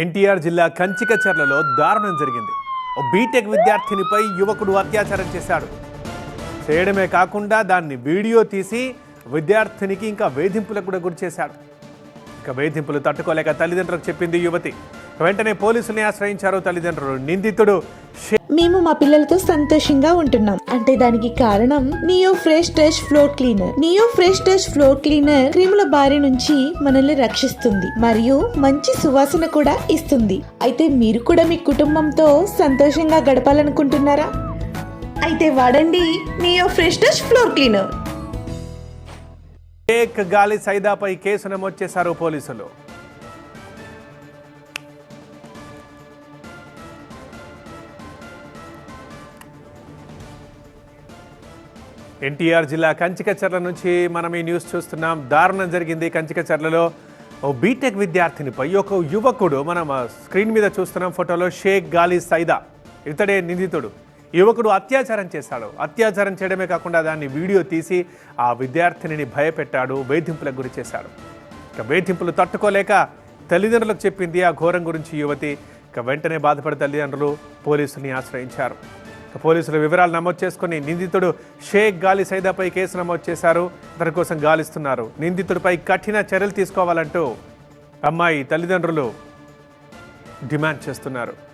ఎన్టీఆర్ జిల్లా కంచికచర్లలో దారుణం జరిగింది. ఓ బీటెక్ విద్యార్థినిపై యువకుడు అత్యాచారం చేశాడు. చేయడమే కాకుండా దాన్ని వీడియో తీసి విద్యార్థినికి ఇంకా వేధింపులకు కూడా గురి చేశాడు. ఇక వేధింపులు తట్టుకోలేక తల్లిదండ్రులకు చెప్పింది యువతి. వెంటనే పోలీసుల్ని ఆశ్రయించారు తల్లిదండ్రులు. నిందితుడు మేము మా పిల్లలతో సంతోషంగా ఉంటున్నాం. అంటే దానికి కారణం Neo fresh touch floor cleaner Neo fresh touch floor cleaner క్రిముల బారి నుంచి మనల్ని రక్షిస్తుంది మరియు మంచి సువాసన కూడా ఇస్తుంది. అయితే మీరు కూడా మీ కుటుంబంతో సంతోషంగా గడపాలనుకుంటున్నారా? అయితే వాడండి Neo fresh touch floor cleaner Shaik Gali సైదాపై case నమోదు చేశారు పోలీసులు. ఎన్టీఆర్ జిల్లా కంచికచర్ల నుంచి మనం ఈ న్యూస్ చూస్తున్నాం. దారుణం జరిగింది కంచికచర్లలో. ఓ బీటెక్ విద్యార్థినిపై ఒక యువకుడు మనం స్క్రీన్ మీద చూస్తున్నాం ఫోటోలో షేక్ గాలి సైదా. ఇతడే నిందితుడు. యువకుడు అత్యాచారం చేశాడు. అత్యాచారం చేయడమే కాకుండా దాన్ని వీడియో తీసి ఆ విద్యార్థినిని భయపెట్టాడు వేధింపులకు గురి చేశాడు. ఇక వేధింపులు తట్టుకోలేక తల్లిదండ్రులకు చెప్పింది ఆ ఘోరం గురించి యువతి. ఇక వెంటనే బాధపడే తల్లిదండ్రులు పోలీసుల్ని ఆశ్రయించారు. పోలీసులు వివరాలు నమోదు చేసుకుని నిందితుడు షేక్ గాలి సైదాపై కేసు నమోదు చేశారు. అతని కోసం గాలిస్తున్నారు. నిందితుడిపై కఠిన చర్యలు తీసుకోవాలంటూ అమ్మాయి తల్లిదండ్రులు డిమాండ్ చేస్తున్నారు.